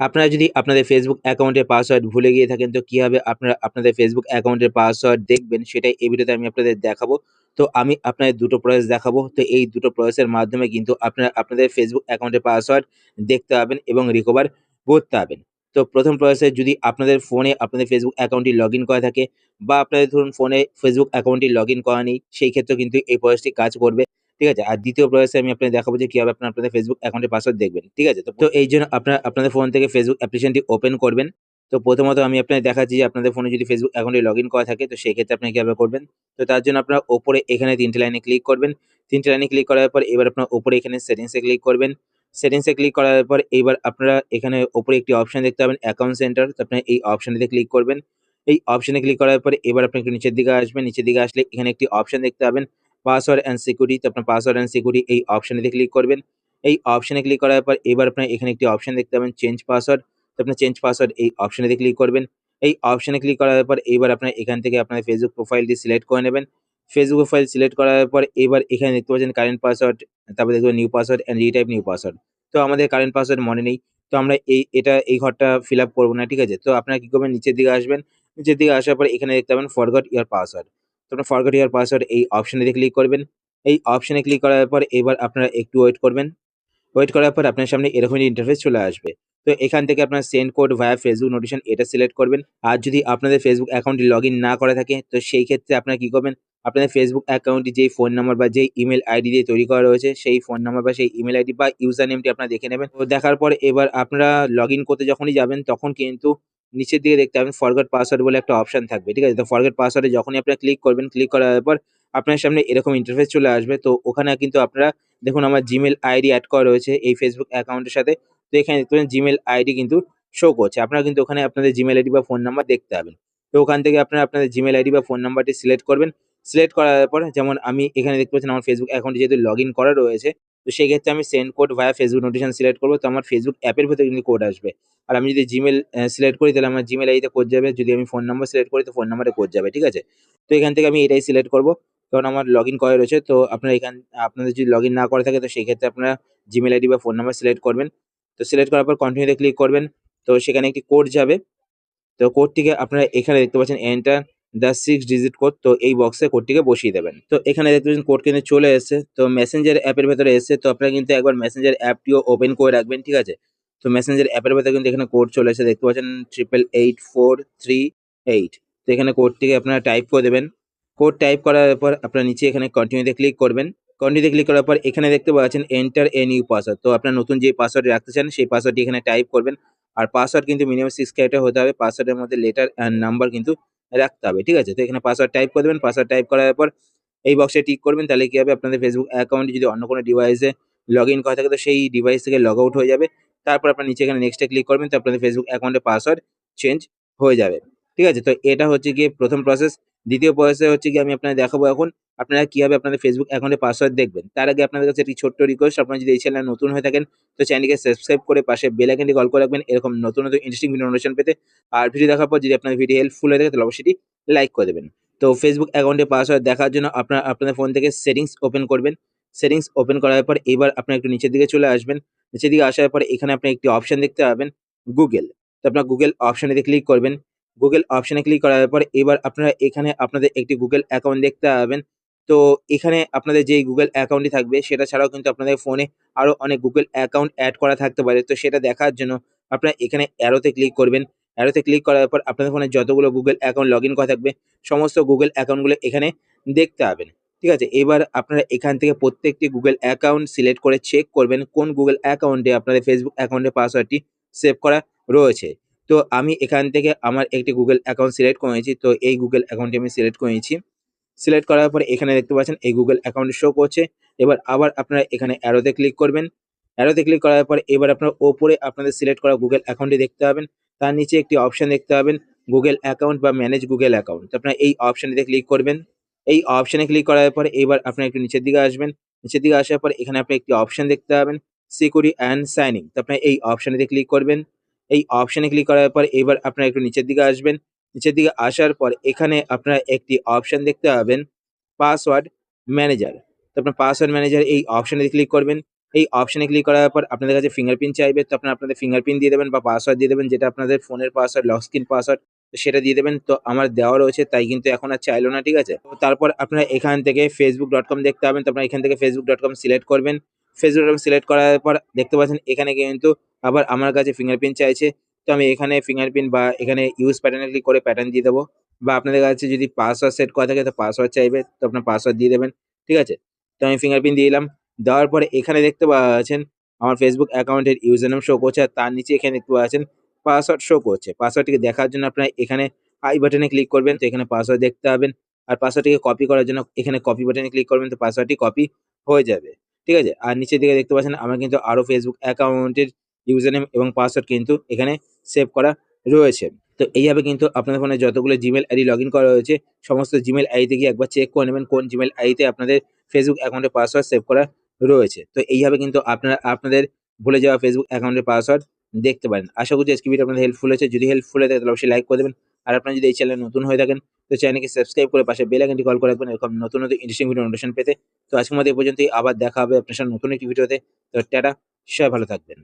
আপনারা যদি আপনাদের ফেসবুক অ্যাকাউন্টের পাসওয়ার্ড ভুলে গিয়ে থাকেন, তো কীভাবে আপনারা আপনাদের ফেসবুক অ্যাকাউন্টের পাসওয়ার্ড দেখবেন সেটাই এই ভিডিওতে আমি আপনাদের দেখাবো। তো আমি আপনাদের দুটো প্রসেস দেখাবো। তো এই দুটো প্রসেসের মাধ্যমে কিন্তু আপনারা আপনাদের ফেসবুক অ্যাকাউন্টের পাসওয়ার্ড দেখতে পাবেন এবং রিকভার করতে পারবেন। তো প্রথম প্রসেসে যদি আপনাদের ফোনে আপনাদের ফেসবুক অ্যাকাউন্টটি লগ করা থাকে বা আপনাদের ধরুন ফোনে ফেসবুক অ্যাকাউন্টটি লগ করা নেই, সেই ক্ষেত্রে কিন্তু এই প্রসেসটি কাজ করবে। ঠিক আছে? আর দ্বিতীয় প্রসেসে আমি আপনাদের দেখাবো যে কীভাবে আপনার আপনাদের ফেসবুক অ্যাকাউন্টের পাসওয়ার্ড দেখবেন, ঠিক আছে? তো এই জন্য আপনার, আপনাদের ফোন থেকে ফেসবুক অ্যাপ্লিকেশনটি ওপেন করবেন। তো প্রথমত আমি আপনাদের দেখাচ্ছি যে আপনাদের ফোনে যদি ফেসবুক অ্যাকাউন্টে লগ ইন করা থাকে, তো সেই ক্ষেত্রে আপনি কীভাবে করবেন? তো তার জন্য আপনার ওপরে এখানে তিনটে লাইনে ক্লিক করবেন। তিনটে লাইনে ক্লিক করার পর এবার আপনার ওপরে এখানে সেটিংসে ক্লিক করবেন। সেটিংসে ক্লিক করার পর এবার আপনারা এখানে ওপরে একটি অপশন দেখতে পাবেন অ্যাকাউন্ট সেন্টার তো আপনি এই অপশনটিতে ক্লিক করবেন। এই অপশনে ক্লিক করার পরে এবার আপনি একটু নিচের দিকে আসবেন নিচের দিকে আসলে এখানে একটি অপশন দেখতে পাবেন। পাসওয়ার্ড অ্যান্ড সিকিউরিটি তো আপনার পাসওয়ার্ড অ্যান্ড সিকিউরিটি এই অপশনেতে ক্লিক করবেন। এই অপশনে ক্লিক করার পর এবার আপনার এখানে একটি অপশন দেখতে পাবেন চেঞ্জ পাসওয়ার্ড তো আপনার চেঞ্জ পাসওয়ার্ড এই অপশনেতে ক্লিক করবেন। এই অপশনে ক্লিক করার পর এবার আপনার এখান থেকে আপনার ফেসবুক প্রোফাইলটি সিলেক্ট করে নেবেন। ফেসবুক প্রোফাইল সিলেক্ট করার পর এবার এখানে দেখতে পাচ্ছেন কারেন্ট পাসওয়ার্ড তারপর দেখতে new password and retype new password তো আমাদের কারেন্ট পাসওয়ার্ড মনে নেই। তো আমরা এই, এটা, এই ঘরটা ফিল আপ করব না, ঠিক আছে? তো আপনারা কি করবেন, নিচের দিকে আসবেন। নিচের দিকে আসার পর এখানে দেখতে পাবেন ফরগট ইয়ার পাসওয়ার্ড তো আপনার ফরগট ইয়ার পাসওয়ার্ড এই অপশনে ক্লিক করবেন। এই অপশনে ক্লিক করার পর এবার আপনারা একটু ওয়েট করবেন। ওয়েট করার পর আপনার সামনে এরকম ইন্টারফেস চলে আসবে। তো এখান থেকে আপনার send code via Facebook notification এটা সিলেক্ট করবেন। আর যদি আপনাদের ফেসবুক অ্যাকাউন্টটি লগ না করা থাকে, তো সেই ক্ষেত্রে আপনারা কি করবেন? আপনাদের ফেসবুক অ্যাকাউন্টটি যেই ফোন নাম্বার বা যেই ইমেল আইডি দিয়ে তৈরি করা রয়েছে, সেই ফোন নাম্বার বা সেই ইমেল আইডি বা ইউজার নেমটি আপনারা দেখে নেবেন। তো দেখার পর এবার আপনারা লগ করতে যখনই যাবেন, তখন কিন্তু নিচের দিকে দেখতে পাবেন ফরগট পাসওয়ার্ড বলে একটা অপশন থাকবে, ঠিক আছে? তো ফরগট পাসওয়ার্ডে যখনই আপনারা ক্লিক করবেন ক্লিক করার পর আপনার সামনে এরকম ইন্টারফেস চলে আসবে। তো ওখানে কিন্তু আপনারা দেখুন আমার জিমেল আইডি অ্যাড করা রয়েছে এই ফেসবুক অ্যাকাউন্টের সাথে। তো এখানে দেখতে পাবেন জিমেল আইডি কিন্তু শো করছে। আপনারা কিন্তু ওখানে আপনাদের জিমেল আইডি বা ফোন নাম্বার দেখতে পাবেন। তো ওখান থেকে আপনারা আপনাদের জিমেল আইডি বা ফোন নাম্বারটি সিলেক্ট করবেন। সিলেক্ট করার পর যেমন আমি এখানে দেখতে পাচ্ছেন আমার ফেসবুক অ্যাকাউন্টে যেহেতু লগ ইন করা রয়েছে তো সেই ক্ষেত্রে আমি send code via Facebook notification select করব, তো আমার ফেসবুক অ্যাপের ভেতরে কিন্তু কোড আসবে। আর আমি যদি জিমেল সিলেক্ট করি, তাহলে আমার জিমেল আইডিতে কোড যাবে। যদি আমি ফোন নাম্বার সিলেক্ট করি, তো ফোন নাম্বারে কোড যাবে, ঠিক আছে? তো এখান থেকে আমি এটাই সিলেক্ট করব। কারণ আমার লগ ইন করা রয়েছে, তো আপনারা এখান, আপনাদের যদি লগ ইন না করা থাকে, তো সেই ক্ষেত্রে আপনারা জিমেল আইডি বা ফোন নাম্বার সিলেক্ট করবেন। তো সিলেক্ট করার পর কন্টিনিউতে ক্লিক করবেন। তো সেখানে একটি কোড যাবে। তো কোডটিকে আপনারা এখানে দেখতে পাচ্ছেন enter the six digit code তো এই বক্সে কোডটিকে বসিয়ে দেবেন। তো এখানে দেখতে পাচ্ছেন কোড কিন্তু চলে এসেছে। তো মেসেঞ্জার অ্যাপের ভেতরে এসেছে তো আপনারা কিন্তু একবার মেসেঞ্জার অ্যাপটিও ওপেন করে রাখবেন, ঠিক আছে? তো মেসেঞ্জার অ্যাপের ভেতরে কিন্তু এখানে কোড চলে এসেছে। দেখতে পাচ্ছেন triple eight four three eight তো এখানে কোডটিকে আপনারা টাইপ করে দেবেন। কোড টাইপ করার পর আপনার নিচে এখানে কন্টিনিউতে ক্লিক করবেন। কন্টিনিউতে ক্লিক করার পর এখানে দেখতে পাচ্ছেন এন্টার এ নিউ পাসওয়ার্ড তো আপনার নতুন যে পাসওয়ার্ড রাখতে চান, সেই পাসওয়ার্ডটি এখানে টাইপ করবেন। আর পাসওয়ার্ড কিন্তু মিনিমাম সিক্স ক্যারেক্টার হতে হবে। পাসওয়ার্ডের মধ্যে লেটার অ্যান্ড নাম্বার কিন্তু রাখতে হবে, ঠিক আছে? তো এখানে পাসওয়ার্ড টাইপ করে দেবেন পাসওয়ার্ড টাইপ করার পর এই বক্সে টিক করবেন, তাহলে কী হবে? আপনাদের ফেসবুক অ্যাকাউন্টে যদি অন্য কোনো ডিভাইসে লগ ইন করা থাকে, তো সেই ডিভাইস থেকে লগ আউট হয়ে যাবে। তারপর আপনার নিচে এখানে নেক্সটে ক্লিক করবেন, তো আপনাদের ফেসবুক অ্যাকাউন্টে পাসওয়ার্ড চেঞ্জ হয়ে যাবে, ঠিক আছে? তো এটা হচ্ছে গিয়ে প্রথম প্রসেস দ্বিতীয় প্রসেসে হচ্ছে কি আমি আপনাদের দেখাবো এখন, আপনারা কীভাবে আপনাদের ফেসবুক অ্যাকাউন্টে পাসওয়ার্ড দেখবেন। তার আগে আপনাদের কাছে একটি ছোট্ট রিকোয়েস্ট আপনারা যদি এই চ্যানেল নতুন হয়ে থাকেন, তো চ্যানেলকে সাবস্ক্রাইব করে পাশে বেল আইকনটি কল করে রাখবেন, এরকম নতুন নতুন ইন্টারেস্টিং ভিডিও নোটিফিকেশন পেতে। আর ভিডিও দেখার পর যদি আপনাদের ভিডিও হেল্পফুল হয়ে থাকে, তাহলে অবশ্যই লাইক করে দেবেন। তো ফেসবুক অ্যাকাউন্টে পাসওয়ার্ড দেখার জন্য আপনার, আপনাদের ফোন থেকে সেটিংস ওপেন করবেন। সেটিংস ওপেন করার পর এবার আপনার একটু নিচের দিকে চলে আসবেন। নিচের দিকে আসার পর এখানে আপনি একটি অপশন দেখতে পাবেন গুগল তো আপনার গুগল অপশানে ক্লিক করবেন। গুগল অপশানে ক্লিক করার পর এবার আপনারা এখানে আপনাদের একটি গুগল অ্যাকাউন্ট দেখতে পাবেন। তো এখানে আপনাদের যেই গুগল অ্যাকাউন্টটি থাকবে সেটা ছাড়াও কিন্তু আপনাদের ফোনে আরও অনেক গুগল অ্যাকাউন্ট অ্যাড করা থাকতে পারে। তো সেটা দেখার জন্য আপনারা এখানে অ্যারোতে ক্লিক করবেন। অ্যারোতে ক্লিক করার পর আপনাদের ফোনে যতগুলো গুগল অ্যাকাউন্ট লগ ইন করা থাকবে, সমস্ত গুগল অ্যাকাউন্টগুলো এখানে দেখতে পাবেন। ঠিক আছে? এবার আপনারা এখান থেকে প্রত্যেকটি গুগল অ্যাকাউন্ট সিলেক্ট করে চেক করবেন কোন গুগল অ্যাকাউন্টে আপনাদের ফেসবুক অ্যাকাউন্টের পাসওয়ার্ডটি সেভ করা রয়েছে। তো আমি এখান থেকে আমার একটি গুগল অ্যাকাউন্ট সিলেক্ট করেছি তো এই গুগল অ্যাকাউন্টটি আমি সিলেক্ট করেছি সিলেক্ট করার পরে এখানে দেখতে পাচ্ছেন, এই গুগল অ্যাকাউন্ট শো করছে। এবার আবার আপনারা এখানে অ্যারোতে ক্লিক করবেন। অ্যারোতে ক্লিক করার পর এবার আপনার ওপরে আপনাদের সিলেক্ট করা গুগল অ্যাকাউন্টটি দেখতে পাবেন। তার নিচে একটি অপশন দেখতে পাবেন গুগল অ্যাকাউন্ট বা ম্যানেজ গুগল অ্যাকাউন্ট আপনারা এই অপশানটিতে ক্লিক করবেন। এই অপশানে ক্লিক করার পর এবার আপনারা একটু নিচের দিকে আসবেন। নিচের দিকে আসার পর এখানে আপনি একটি অপশন দেখতে পাবেন সিকিউরিটি অ্যান্ড সাইনিং তো আপনার এই অপশানেতে ক্লিক করবেন। এই অপশানে ক্লিক করার পর এবার আপনারা একটু নিচের দিকে আসবেন। নিচের দিকে আসার পর এখানে আপনারা একটি অপশন দেখতে পাবেন পাসওয়ার্ড ম্যানেজার তো আপনার পাসওয়ার্ড ম্যানেজার এই অপশানে ক্লিক করবেন। এই অপশনে ক্লিক করার পর আপনাদের কাছে ফিঙ্গারপ্রিন্ট চাইবে, তো আপনারা আপনাদের ফিঙ্গারপ্রিন্ট দিয়ে দেবেন বা পাসওয়ার্ড দিয়ে দেবেন, যেটা আপনাদের ফোনের পাসওয়ার্ড লক স্ক্রিন পাসওয়ার্ড তো সেটা দিয়ে দেবেন। তো আমার দেওয়া রয়েছে, তাই কিন্তু এখন আর চাইলো না, ঠিক আছে? তারপর আপনারা এখান থেকে ফেসবুক ডট কম দেখতে পাবেন। তো আপনারা এখান থেকে ফেসবুক ডট কম সিলেক্ট করবেন। ফেসবুক ডট কম সিলেক্ট করার পর দেখতে পাচ্ছেন, এখানে কিন্তু আবার আমার কাছে ফিঙ্গারপ্রিন্ট চাইছে, তো আমি এখানে ফিঙ্গারপ্রিন্ট বা এখানে ইউজ প্যাটার্নে ক্লিক করে প্যাটার্ন দিয়ে দেবো। বা আপনাদের কাছে যদি পাসওয়ার্ড সেট করা থাকে, তো পাসওয়ার্ড চাইবে, তো আপনার পাসওয়ার্ড দিয়ে দেবেন, ঠিক আছে? তো আমি ফিঙ্গারপ্রিন্ট দিয়ে দিলাম, দেওয়ার পরে এখানে দেখতে পাচ্ছেন, আমার ফেসবুক অ্যাকাউন্টের ইউজার নাম শো করছে, আর তার নিচে এখানে দেখতে পাচ্ছেন পাসওয়ার্ড শো করছে। পাসওয়ার্ডটিকে দেখার জন্য আপনারা এখানে আই বাটনে ক্লিক করবেন, তো এখানে পাসওয়ার্ড দেখতে পাবেন, আর পাসওয়ার্ডটিকে কপি করার জন্য এখানে কপি বাটনে ক্লিক করবেন, তো পাসওয়ার্ডটি কপি হয়ে যাবে, ঠিক আছে? আর নিচের দিকে দেখতে পাচ্ছেন, আমার কিন্তু আরও ফেসবুক অ্যাকাউন্টের ইউজার নেম এবং পাসওয়ার্ড কিন্তু এখানে সেভ করা রয়েছে। তো এইভাবে কিন্তু আপনাদের ফোনে যতগুলো জিমেল আইডি লগ ইন করা রয়েছে, সমস্ত জিমেল আইডিতে গিয়ে একবার চেক করে নেবেন কোন জিমেল আইডিতে আপনাদের ফেসবুক অ্যাকাউন্টের পাসওয়ার্ড সেভ করা রয়েছে। তো এইভাবে কিন্তু আপনারা, আপনাদের ভুলে যাওয়া ফেসবুক অ্যাকাউন্টের পাসওয়ার্ড দেখতে পারেন। আশা করছি আজকে আপনাদের হেল্পফুল হয়েছে। যদি হেল্পফুল হয়ে থাকে তাহলে অবশ্যই লাইক করে দেবেন। আর আপনারা যদি এই চ্যানেলে নতুন হয়ে থাকেন, তো চ্যানেলকে সাবস্ক্রাইব করে পাশে বেল আইকনটি কল করে রাখবেন। এরকম নতুন নতুন ইন্টারেস্টিং ভিডিও নোটিফিকেশন পেতে। তো আজকের মতো এই পর্যন্তই। আবার দেখা হবে আপনার সাথে নতুন একটি ভিডিওতে তো টাটা, সবাই ভালো থাকবেন।